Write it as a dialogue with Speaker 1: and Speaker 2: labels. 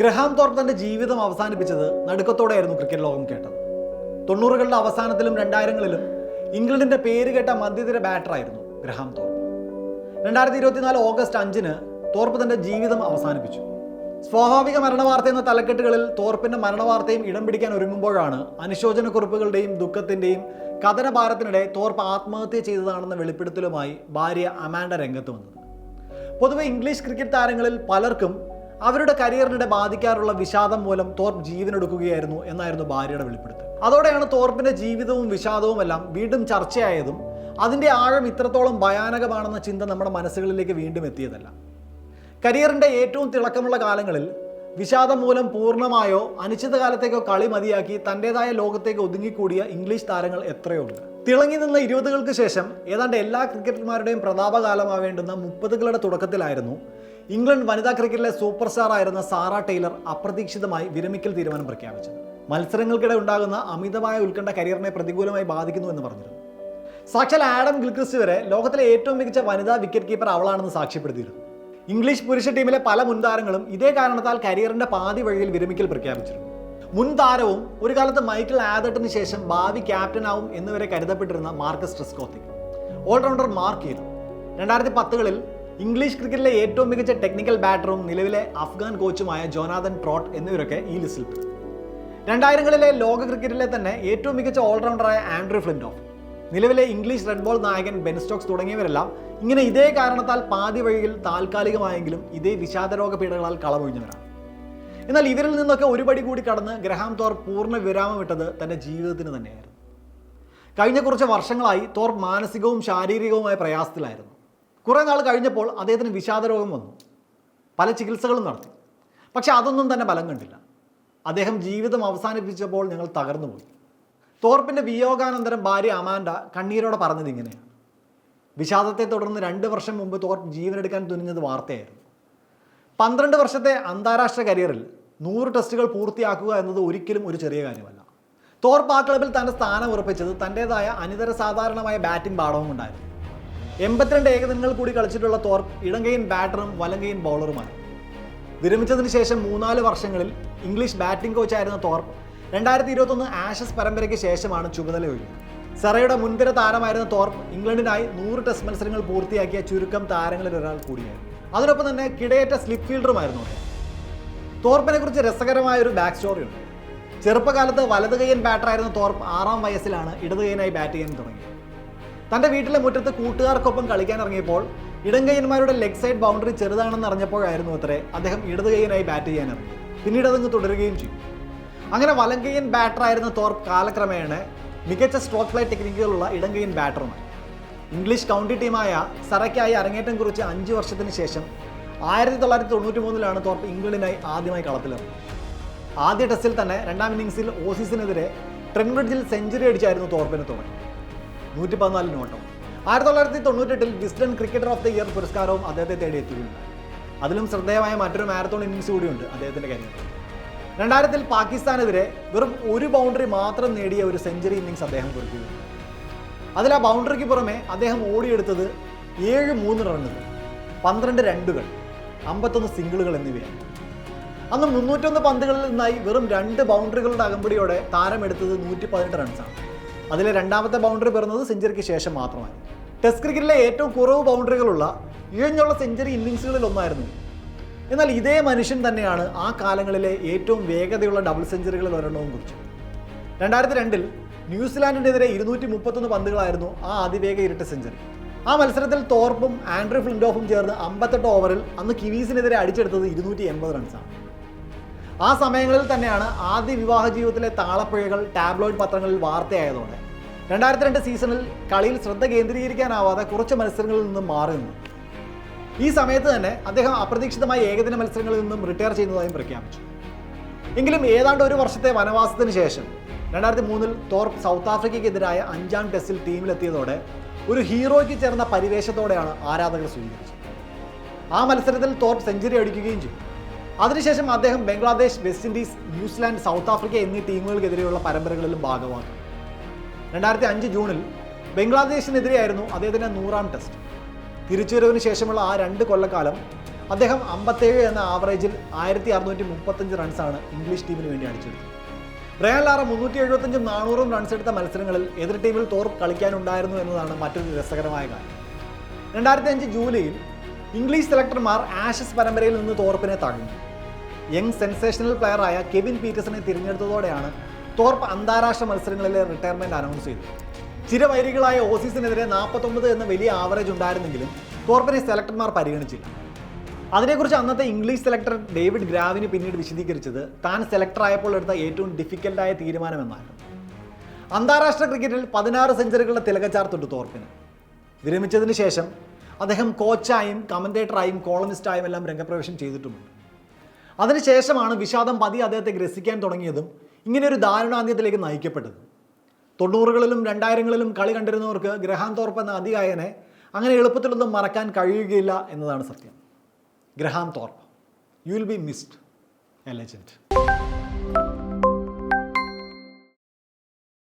Speaker 1: Graham Thorpe തന്റെ ജീവിതം അവസാനിപ്പിച്ചത് നടുക്കത്തോടെയായിരുന്നു ക്രിക്കറ്റ് ലോകം കേട്ടത്. തൊണ്ണൂറുകളുടെ അവസാനത്തിലും രണ്ടായിരങ്ങളിലും ഇംഗ്ലണ്ടിന്റെ പേര് കേട്ട മധ്യതര ബാറ്ററായിരുന്നു ഗ്രഹാം തോർപ്പ്. രണ്ടായിരത്തി ഇരുപത്തിനാല് ഓഗസ്റ്റ് അഞ്ചിന് തോർപ്പ് തന്റെ ജീവിതം അവസാനിപ്പിച്ചു. സ്വാഭാവിക മരണവാർത്ത എന്ന തലക്കെട്ടുകളിൽ തോർപ്പിന്റെ മരണവാർത്തയും ഇടം പിടിക്കാൻ ഒരുങ്ങുമ്പോഴാണ് അനുശോചനക്കുറിപ്പുകളുടെയും ദുഃഖത്തിന്റെയും കഥനഭാരത്തിനിടെ തോർപ്പ് ആത്മഹത്യ ചെയ്തതാണെന്ന വെളിപ്പെടുത്തലുമായി ഭാര്യ അമാൻഡ രംഗത്ത് വന്നത്. പൊതുവെ ഇംഗ്ലീഷ് ക്രിക്കറ്റ് താരങ്ങളിൽ പലർക്കും അവരുടെ കരിയറിനിടെ ബാധിക്കാറുള്ള വിഷാദം മൂലം തോർപ്പ് ജീവനെടുക്കുകയായിരുന്നു എന്നായിരുന്നു ഭാര്യയുടെ വെളിപ്പെടുത്തൽ. അതോടെയാണ് തോർപ്പിന്റെ ജീവിതവും വിഷാദവും എല്ലാം വീണ്ടും ചർച്ചയായതും അതിന്റെ ആഴം ഇത്രത്തോളം ഭയാനകമാണെന്ന ചിന്ത നമ്മുടെ മനസ്സുകളിലേക്ക് വീണ്ടും എത്തിയതല്ല. കരിയറിന്റെ ഏറ്റവും തിളക്കമുള്ള കാലങ്ങളിൽ വിഷാദം മൂലം പൂർണമായോ അനിശ്ചിതകാലത്തേക്കോ കളി മതിയാക്കി തന്റെതായ ലോകത്തേക്ക് ഒതുങ്ങിക്കൂടിയ ഇംഗ്ലീഷ് താരങ്ങൾ എത്രയുണ്ട്? തിളങ്ങി നിന്ന ഇരുപതുകൾക്ക് ശേഷം ഏതാണ്ട് എല്ലാ ക്രിക്കറ്റർമാരുടെയും പ്രതാപകാലമാവേണ്ടുന്ന മുപ്പതുകളുടെ തുടക്കത്തിലായിരുന്നു ഇംഗ്ലണ്ട് വനിതാ ക്രിക്കറ്റിലെ സൂപ്പർ സ്റ്റാർ ആയിരുന്ന സാറ ടൈലർ അപ്രതീക്ഷിതമായി വിരമിക്കൽ തീരുമാനം പ്രഖ്യാപിച്ചത്. മത്സരങ്ങൾക്കിടെ ഉണ്ടാകുന്ന അമിതമായ ഉത്കണ്ഠ കരിയറിനെ പ്രതികൂലമായി ബാധിക്കുന്നു എന്ന് പറഞ്ഞിരുന്നു. സാക്ഷാൽ ആഡം ഗിൽക്രിസ്റ്റ് വരെ ലോകത്തിലെ ഏറ്റവും മികച്ച വനിതാ വിക്കറ്റ് കീപ്പർ അവളാണെന്ന് സാക്ഷ്യപ്പെടുത്തിയിരുന്നു. ഇംഗ്ലീഷ് പുരുഷ ടീമിലെ പല മുൻതാരങ്ങളും ഇതേ കാരണത്താൽ കരിയറിന്റെ പാതി വഴിയിൽ വിരമിക്കൽ പ്രഖ്യാപിച്ചിരുന്നു. മുൻ താരവും ഒരു കാലത്ത് മൈക്കിൾ ആദട്ടിന് ശേഷം ഭാവി ക്യാപ്റ്റനാവും എന്നുവരെ കരുതപ്പെട്ടിരുന്ന മാർക്കസ് ട്രിസ്കോത്തിക് ഓൾറൗണ്ടർ മാർക്ക് ചെയ്തു. രണ്ടായിരത്തി പത്തുകളിൽ ഇംഗ്ലീഷ് ക്രിക്കറ്റിലെ ഏറ്റവും മികച്ച ടെക്നിക്കൽ ബാറ്ററും നിലവിലെ അഫ്ഗാൻ കോച്ചുമായ ജോനാഥൻ ട്രോട്ട് എന്നിവരൊക്കെ ഈ ലിസ്റ്റിൽ പെടും. രണ്ടായിരങ്ങളിലെ ലോക ക്രിക്കറ്റിലെ തന്നെ ഏറ്റവും മികച്ച ഓൾറൗണ്ടറായ ആൻഡ്രൂ ഫ്ലിൻഡോഫ്. നിലവിലെ ഇംഗ്ലീഷ് റെഡ് ബോൾ നായകൻ ബെൻ സ്റ്റോക്സ് തുടങ്ങിയവരെല്ലാം ഇങ്ങനെ ഇതേ കാരണത്താൽ പാതി വഴിയിൽ താൽക്കാലികമായെങ്കിലും ഇതേ വിഷാദരോഗ പീഡകളാൽ കളമൊഴിഞ്ഞവരാണ്. എന്നാൽ ഇവരിൽ നിന്നൊക്കെ ഒരുപടി കൂടി കടന്ന് ഗ്രഹാം തോർ പൂർണ വിരാമമിട്ടത് തന്റെ ജീവിതത്തിന് തന്നെയായിരുന്നു. കഴിഞ്ഞ കുറച്ച് വർഷങ്ങളായി തോർ മാനസികവും ശാരീരികവുമായ പ്രയാസത്തിലായിരുന്നു. കുറേ നാൾ കഴിഞ്ഞപ്പോൾ അദ്ദേഹത്തിന് വിഷാദരോഗം വന്നു. പല ചികിത്സകളും നടത്തി. പക്ഷെ അതൊന്നും തന്നെ ഫലം കണ്ടില്ല. അദ്ദേഹം ജീവിതം അവസാനിപ്പിച്ചപ്പോൾ ഞങ്ങൾ തകർന്നുപോയി. തോർപ്പിന്റെ വിയോഗാനന്തരം ഭാര്യ അമാൻഡ കണ്ണീരോടെ പറഞ്ഞത് ഇങ്ങനെയാണ്. വിഷാദത്തെ തുടർന്ന് രണ്ട് വർഷം മുമ്പ് തോർപ്പ് ജീവനെടുക്കാൻ തുനിഞ്ഞത് വാർത്തയായിരുന്നു. പന്ത്രണ്ട് വർഷത്തെ അന്താരാഷ്ട്ര കരിയറിൽ നൂറ് ടെസ്റ്റുകൾ പൂർത്തിയാക്കുക എന്നത് ഒരിക്കലും ഒരു ചെറിയ കാര്യമല്ല. തോർപ്പ് ആ ക്ലബിൽ തന്റെ സ്ഥാനം ഉറപ്പിച്ചത് തന്റേതായ അനിതര സാധാരണമായ ബാറ്റിംഗ് പാഠവും കൊണ്ടായിരുന്നു എൺപത്തിരണ്ട് ഏകദിനങ്ങൾ കൂടി കളിച്ചിട്ടുള്ള തോർപ്പ് ഇടങ്കൈൻ ബാറ്ററും വലങ്കൈൻ ബൗളറുമാണ്. വിരമിച്ചതിന് ശേഷം മൂന്നാൽ വർഷങ്ങളിൽ ഇംഗ്ലീഷ് ബാറ്റിംഗ് കോച്ചായിരുന്ന തോർപ്പ് രണ്ടായിരത്തി ഇരുപത്തൊന്ന് ആഷസ് പരമ്പരയ്ക്ക് ശേഷമാണ് ചുമതല ഒഴിഞ്ഞത്. സെറയുടെ മുൻനിര താരമായിരുന്ന തോർപ്പ് ഇംഗ്ലണ്ടിനായി നൂറ് ടെസ്റ്റ് മത്സരങ്ങൾ പൂർത്തിയാക്കിയ ചുരുക്കം താരങ്ങളിൽ ഒരാൾ കൂടിയായിരുന്നു. അതിനൊപ്പം തന്നെ കിടയേറ്റ സ്ലിപ്പ് ഫീൽഡറുമായിരുന്നു തോർപ്പിനെ കുറിച്ച് രസകരമായ ഒരു ബാക്ക് സ്റ്റോറി ഉണ്ട്. ചെറുപ്പകാലത്ത് വലത് ബാറ്റർ ബാറ്ററായിരുന്ന തോർപ്പ് ആറാം വയസ്സിലാണ് ഇടത് കൈയനായി ബാറ്റ് ചെയ്യാൻ തുടങ്ങിയത്. തന്റെ വീട്ടിലെ മുറ്റത്ത് കൂട്ടുകാർക്കൊപ്പം കളിക്കാൻ ഇറങ്ങിയപ്പോൾ ഇടംകൈയന്മാരുടെ ലെഗ് സൈഡ് ബൗണ്ടറി ചെറുതാണെന്ന് അറിഞ്ഞപ്പോഴായിരുന്നു അത്രേ അദ്ദേഹം ഇടത് കൈയനായി ബാറ്റ് ചെയ്യാൻ ഇറങ്ങി. പിന്നീട് അതങ്ങ് തുടരുകയും ചെയ്തു. അങ്ങനെ വലങ്കയ്യൻ ബാറ്ററായിരുന്ന തോർപ്പ് കാലക്രമേണ മികച്ച സ്ട്രോക്ക് ഫ്ലൈ ടെക്നിക്കുകളുള്ള ഇടങ്കയ്യൻ ബാറ്ററുമായി ഇംഗ്ലീഷ് കൗണ്ടി ടീമായ സറയ്ക്കായി അരങ്ങേറ്റം കുറിച്ച് അഞ്ച് വർഷത്തിന് ശേഷം ആയിരത്തി തൊള്ളായിരത്തി തൊണ്ണൂറ്റി മൂന്നിലാണ് തോർപ്പ് ഇംഗ്ലണ്ടിനായി ആദ്യമായി കളത്തിലിറങ്ങി. ആദ്യ ടെസ്റ്റിൽ തന്നെ രണ്ടാം ഇന്നിംഗ്സിൽ ഓസീസിനെതിരെ ട്രെൻബ്രിഡ്ജിൽ സെഞ്ചുറി അടിച്ചായിരുന്നു തോർപ്പിന് തുടങ്ങി നൂറ്റി പതിനാല് നോട്ടം ആയിരത്തി തൊള്ളായിരത്തി തൊണ്ണൂറ്റെട്ടിൽ Wisden cricketer of the year പുരസ്കാരവും അദ്ദേഹത്തെ തേടിയെത്തിയിട്ടുണ്ട്. അതിലും ശ്രദ്ധേയമായ മറ്റൊരു മാരത്തോൺ ഇന്നിംഗ്സ് കൂടിയുണ്ട് അദ്ദേഹത്തിന്റെ കരിയറിൽ. രണ്ടായിരത്തിൽ പാകിസ്ഥാനെതിരെ വെറും ഒരു ബൗണ്ടറി മാത്രം നേടിയ ഒരു സെഞ്ചുറി ഇന്നിംഗ്സ് അദ്ദേഹം കുറിക്കുകയുണ്ടായി അതിൽ ആ ബൗണ്ടറിക്ക് പുറമെ അദ്ദേഹം ഓടിയെടുത്തത് ഏഴ് മൂന്ന് റണ്ണുകൾ പന്ത്രണ്ട് രണ്ടുകൾ അമ്പത്തൊന്ന് സിംഗിളുകൾ എന്നിവയാണ്. അന്ന് മുന്നൂറ്റൊന്ന് പന്തുകളിൽ നിന്നായി വെറും രണ്ട് ബൗണ്ടറികളുടെ അകമ്പടിയോടെ താരമെടുത്തത് നൂറ്റി പതിനെട്ട് റൺസാണ്. അതിലെ രണ്ടാമത്തെ ബൗണ്ടറി പിറന്നത് സെഞ്ചുറിക്ക് ശേഷം മാത്രമാണ് ടെസ്റ്റ് ക്രിക്കറ്റിലെ ഏറ്റവും കുറവ് ബൗണ്ടറികളുള്ള ഇഴഞ്ഞുള്ള സെഞ്ചുറി ഇന്നിങ്സുകളിൽ ഒന്നായിരുന്നു. എന്നാൽ ഇതേ മനുഷ്യൻ തന്നെയാണ് ആ കാലങ്ങളിലെ ഏറ്റവും വേഗതയുള്ള ഡബിൾ സെഞ്ചുറികളിൽ ഒരെണ്ണവും കുറിച്ചു രണ്ടായിരത്തി രണ്ടിൽ ന്യൂസിലാൻഡിനെതിരെ ഇരുന്നൂറ്റി മുപ്പത്തൊന്ന് പന്തുകളായിരുന്നു ആ അതിവേഗ ഇരട്ട സെഞ്ചുറി. ആ മത്സരത്തിൽ തോർപ്പും ആൻഡ്രൂ ഫ്ലിൻഡോഫും ചേർന്ന് അമ്പത്തെട്ട് ഓവറിൽ അന്ന് കിവീസിനെതിരെ അടിച്ചെടുത്തത് ഇരുന്നൂറ്റി എൺപത് റൺസാണ് ആ സമയങ്ങളിൽ തന്നെയാണ് ആദ്യ വിവാഹ ജീവിതത്തിലെ താളപ്പിഴകൾ ടാബ്ലോയിഡ് പത്രങ്ങളിൽ വാർത്തയായതോടെ. രണ്ടായിരത്തി രണ്ട് സീസണിൽ കളിയിൽ ശ്രദ്ധ കേന്ദ്രീകരിക്കാനാവാതെ കുറച്ച് മത്സരങ്ങളിൽ നിന്നും മാറി നിന്നു. ഈ സമയത്ത് തന്നെ അദ്ദേഹം അപ്രതീക്ഷിതമായി ഏകദിന മത്സരങ്ങളിൽ നിന്നും റിട്ടയർ ചെയ്യുന്നതായും പ്രഖ്യാപിച്ചു. എങ്കിലും ഏതാണ്ട് ഒരു വർഷത്തെ വനവാസത്തിന് ശേഷം രണ്ടായിരത്തി മൂന്നിൽ തോർപ്പ് സൗത്ത് ആഫ്രിക്കയ്ക്കെതിരായ അഞ്ചാം ടെസ്റ്റിൽ ടീമിലെത്തിയതോടെ ഒരു ഹീറോയ്ക്ക് ചേർന്ന പരിവേഷത്തോടെയാണ് ആരാധകർ സ്വീകരിച്ചത്. ആ മത്സരത്തിൽ തോർപ്പ് സെഞ്ചുറി അടിക്കുകയും ചെയ്തു. അതിനുശേഷം അദ്ദേഹം Bangladesh West Indies New Zealand South Africa എന്നീ ടീമുകൾക്കെതിരെയുള്ള പരമ്പരകളിലും ഭാഗമാക്കി. രണ്ടായിരത്തി അഞ്ച് ജൂണിൽ ബംഗ്ലാദേശിനെതിരെയായിരുന്നു അദ്ദേഹത്തിന്റെ നൂറാം ടെസ്റ്റ്. തിരിച്ചുവരവിന് ശേഷമുള്ള ആ രണ്ട് കൊല്ലക്കാലം അദ്ദേഹം അമ്പത്തേഴ് എന്ന ആവറേജിൽ ആയിരത്തി അറുന്നൂറ്റി മുപ്പത്തഞ്ച് റൺസാണ് ഇംഗ്ലീഷ് ടീമിന് വേണ്ടി അടിച്ചെടുത്തത്. റയൽ ആറ് മുന്നൂറ്റി എഴുപത്തഞ്ചും നാനൂറും റൺസ് എടുത്ത മത്സരങ്ങളിൽ എതിർ ടീമിൽ തോർ കളിക്കാനുണ്ടായിരുന്നു എന്നതാണ് മറ്റൊരു രസകരമായ കാര്യം. രണ്ടായിരത്തി അഞ്ച് ജൂലൈയിൽ ഇംഗ്ലീഷ് സെലക്ടർമാർ ആഷസ് പരമ്പരയിൽ നിന്ന് തോർപ്പിനെ തഴഞ്ഞു യങ് സെൻസേഷണൽ പ്ലെയറായ കെവിൻ പീറ്റേഴ്സിനെ തിരഞ്ഞെടുത്തതോടെയാണ് തോർപ്പ് അന്താരാഷ്ട്ര മത്സരങ്ങളിലെ റിട്ടയർമെന്റ് അനൗൺസ് ചെയ്തു. ചിരവൈരികളായ ഓസീസിനെതിരെ നാൽപ്പത്തൊമ്പത് എന്ന വലിയ ആവറേജ് ഉണ്ടായിരുന്നെങ്കിലും തോർപ്പിനെ സെലക്ടർമാർ പരിഗണിച്ചില്ല. അതിനെക്കുറിച്ച് അന്നത്തെ ഇംഗ്ലീഷ് സെലക്ടർ ഡേവിഡ് ഗ്രാവിന് പിന്നീട് വിശദീകരിച്ചത് താൻ സെലക്ടർ ആയപ്പോൾ എടുത്ത ഏറ്റവും ഡിഫിക്കൽട്ടായ തീരുമാനമെന്നായിരുന്നു. അന്താരാഷ്ട്ര ക്രിക്കറ്റിൽ പതിനാറ് സെഞ്ചുറികളുടെ തിലകച്ചാർത്തുണ്ട് തോർപ്പിന് വിരമിച്ചതിന് ശേഷം അദ്ദേഹം കോച്ചായും കമന്റേറ്ററായും കോളമിസ്റ്റായും എല്ലാം രംഗപ്രവേശം ചെയ്തിട്ടുമുണ്ട്. അതിനുശേഷമാണ് വിഷാദം പതി അദ്ദേഹത്തെ ഗ്രസിക്കാൻ തുടങ്ങിയതും ഇങ്ങനെ ഒരു ദാരുണാന്ത്യത്തിലേക്ക് നയിക്കപ്പെട്ടത്. തൊണ്ണൂറുകളിലും രണ്ടായിരങ്ങളിലും കളി കണ്ടിരുന്നവർക്ക് ഗ്രഹാം തോർപ്പ് എന്ന അധികായനെ അങ്ങനെ എളുപ്പത്തിലൊന്നും മറക്കാൻ കഴിയുകയില്ല എന്നതാണ് സത്യം. Graham Thorpe. You will be missed a legend.